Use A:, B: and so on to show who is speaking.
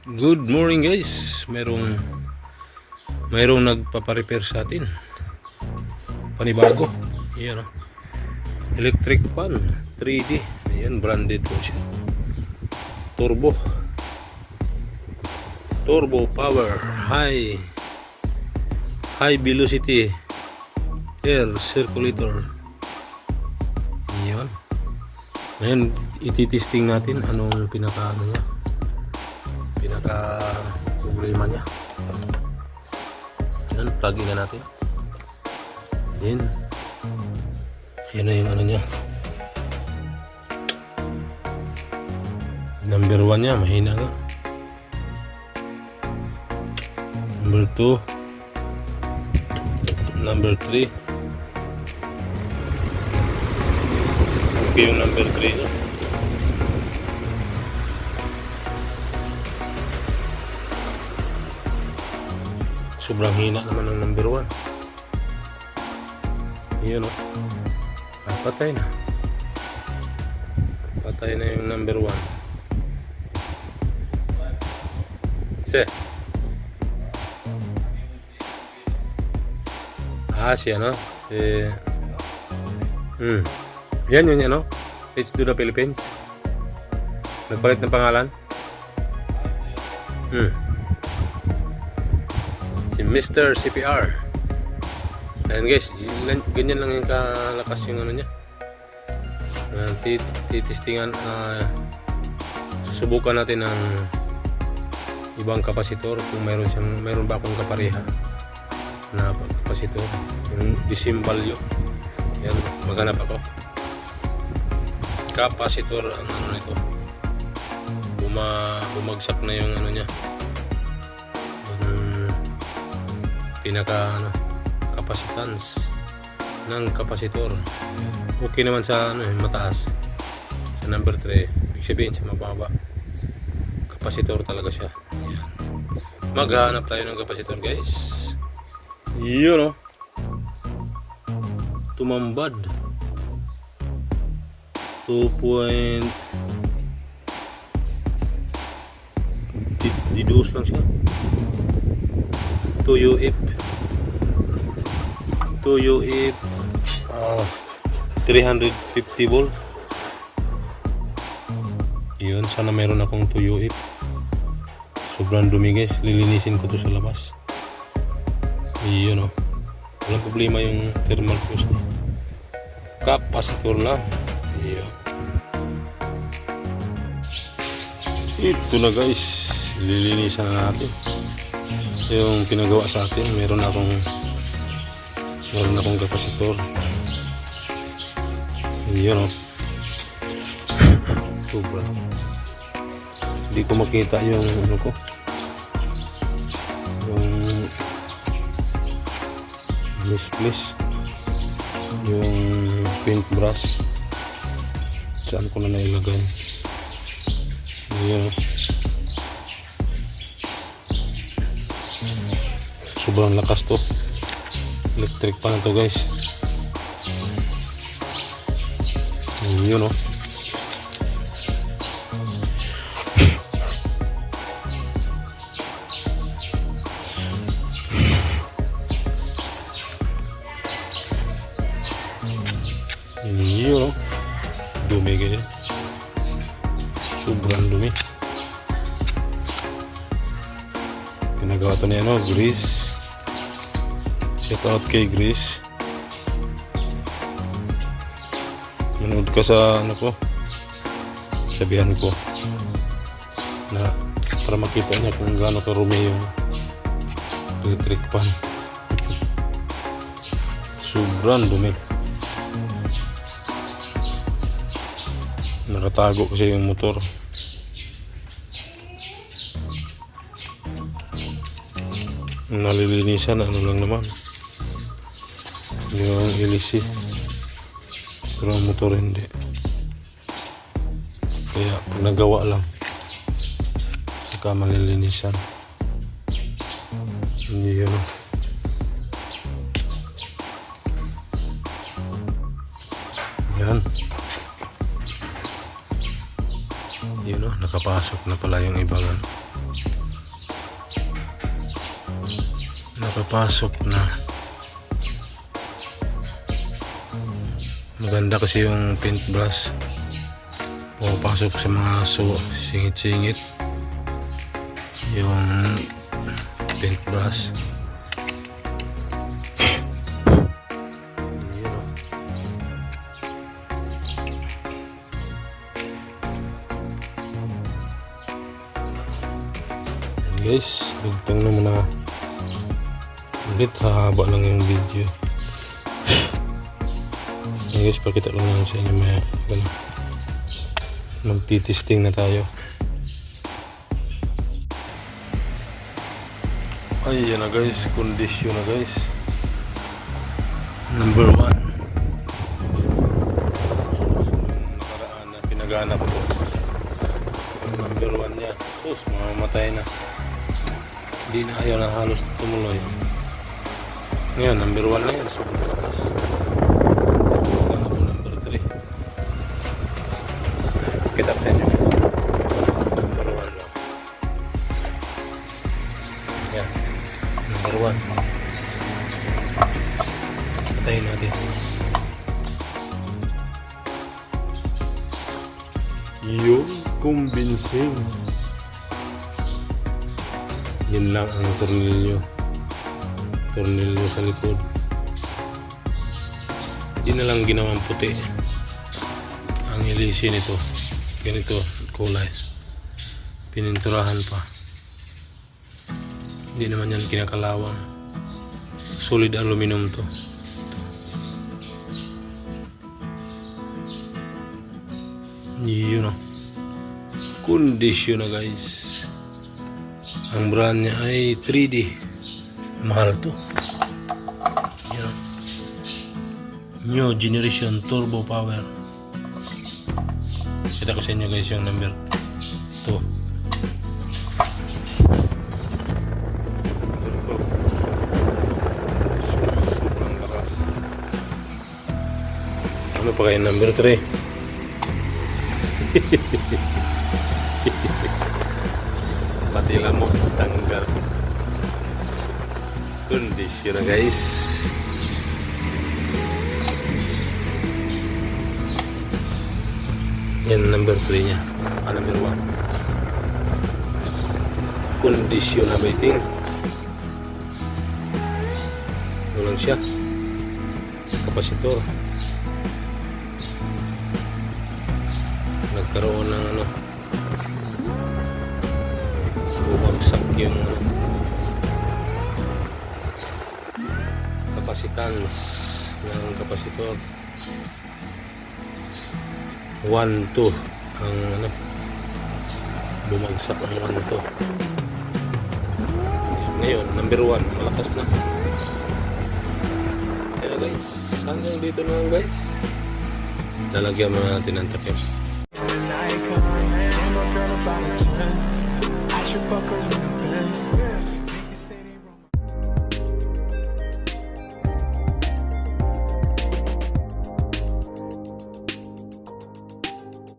A: Good morning guys. Merong merong nagpapa-repair sa atin. Panibago. Ayan oh. Electric fan 3D. Ayan branded po siya. Turbo. Turbo power high high velocity air circulator. Ayan. Ngayon ititesting natin anong pinaka ano niya pinaka problema niya. Yan plug in na natin. Then yan na yung ano niya. Number 1 niya mahina nga. Number 2 number 3 okay yung number 3 niya sobrang hina naman ng number 1 yun o ah, patay na. Patay na yung number 1 se ah siya no eh hmm. Yan yun yan no Let's do the Philippines. Nagpalit ng pangalan. Hmm. si Mr. CPR. Ayan guys, ganyan lang yung kalakas yung ano niya. Uh, titistingan, uh, natin ang ibang kapasitor kung mayroon siyang mayroon ba akong kapareha na kapasitor yung disimbalyo yan maghanap ako kapasitor ang ano nito Buma, bumagsak na yung ano niya pinaka ano, capacitance ng kapasitor. Okay naman sa ano, eh, mataas. Sa number 3, ibig sabihin sa mababa. Kapasitor talaga siya. Ayan. Maghahanap tayo ng kapasitor, guys. Yun, oh. Tumambad. 2 point... Di- Diduos lang siya. 2 UF 2 UF ah, 350 volt yun sana meron akong 2 UF sobrang dumi guys. Lilinisin ko to sa labas. Yun oh. Walang problema yung thermal fuse capacitor lang yun. Ito na guys. Lilinisan na natin yung pinagawa sa atin meron akong meron akong kapasitor. Yun o sobra hindi ko makita yung ano ko. Yung misplace yung paintbrush. Saan ko na nailagay? Yun o sobrang lakas to. Electric pa na to guys. Yun oh. Yun oh. Dumi ganyan sobrang dumi. Pinagawa to ni ano grease shout out kay grease manood ka sa ano ko sabihan ko. Na para makita niya kung gaano karumi yung electric pan sobrang dumi. Nakatago kasi yung motor. Nalilinisan ano lang naman yung LEC pero ang motor hindi kaya nagawa lang saka malilinisan. Hindi yun yan. Yun o nakapasok na pala yung ibang ano nakapasok na. Maganda kasi yung paintbrush pumapasok sa mga so, singit-singit. Yung paintbrush o guys dugtong naman na ulit hahaba lang yung video Ayan guys pakita lang lang sa inyo. May ano, magtitesting na tayo. Ay yan na guys. Kondisyon na guys. Number one. Nakaraan na pinaganap ko. Number one niya. Sus mamamatay na. Hindi na ayaw na halos tumuloy. Ngayon number one na yan. So malakas guys. number one lang yan. Number one. Patayin natin. Yung convincing yun lang ang tornilyo tornilyo sa likod. Hindi na lang ginawang puti. Ang ilisi nito ganito kulay pininturahan pa hindi naman yan kinakalawang solid aluminum to yun o kondisyon na guys. Ang brand niya ay 3D mahal to yan new generation turbo power kita ko sa inyo guys yung number 2 number 2 sobrang lakas ano pa kayo number 3 pati lamok tanggal. Kondisyon na guys yan number 3 nya ah number 1 kondisyon na meeting. Walang siya. Kapasitor. Nagkaroon ng ano. Bumagsak yung ano, kapasitans ng kapasitor 1, 2 ang ano? Bumagsak ang 1, 2 ngayon number 1 malakas na. Kaya guys hanggang dito na lang guys. Lalagyan muna natin ng takip.
B: An icon, and my girl about a 10. I should fuck her in the Benz.